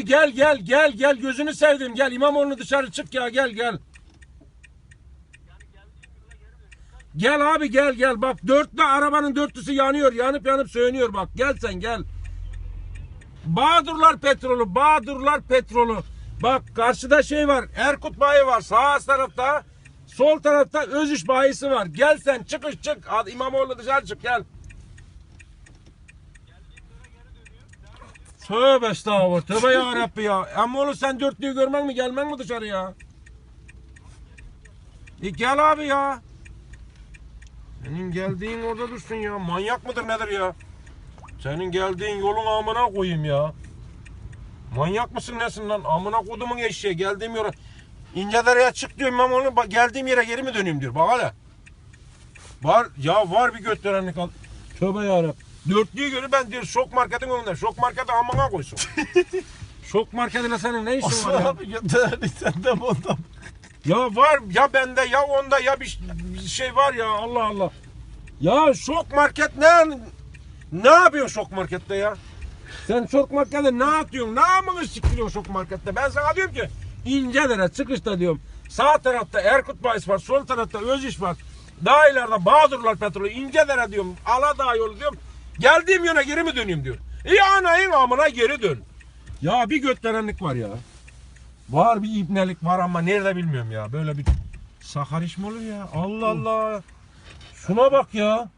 abi gel gel gel gel gözünü sevdim gel İmamoğlu dışarı çık ya gel gel. Gel abi gel gel bak dörtlü arabanın dörtlüsü yanıyor yanıp yanıp sönüyor bak gel sen gel. Bağdurlar petrolü Bağdurlar petrolü. Bak karşıda şey var Erkut bayi var sağ tarafta sol tarafta Özüş bayisi var. Gel sen çıkış çık Hadi İmamoğlu dışarı çık gel. Tövbe estağfurullah. Tövbe ya Rabbi ya. Ama oğlum sen dörtlüyü görmek mi gelmek mi dışarı ya? E gel abi ya. Senin geldiğin orada dursun ya. Manyak mıdır nedir ya? Senin geldiğin yolun amına koyayım ya. Manyak mısın nesin lan? Amına kodumun eşeği. Geldiğim yere İncedere'ye çık diyorum ben onu geldiğim yere geri mi döneyim diyor. Bak hele. Var ya var bir götlerenlik al. Tövbe yarabbim. Dörtlüyü görü ben diyor şok marketin önünde. Şok marketi amına koysun. şok marketine senin ne işin var ya? abi götüren sende mi ondan? Ya var ya bende ya onda ya bir, bir şey var ya Allah Allah. Ya şok market ne ne yapıyorsun şok markette ya? Sen şok markette ne atıyorsun? Ne yapıyorsun sikiliyorsun şok markette? Ben sana diyorum ki İncelere çıkışta diyorum. Sağ tarafta Erkut Bayis var, sol tarafta Öziş var. Daha ileride Bağdurlar petrolü, İncelere diyorum. Aladağ yolu diyorum. Geldiğim yöne geri mi döneyim diyor. İyi anayın amına geri dön. Ya bir götlerenlik var ya. Var bir ibnelik var ama nerede bilmiyorum ya. Böyle bir sakar iş mi olur ya? Allah Allah. Şuna bak ya.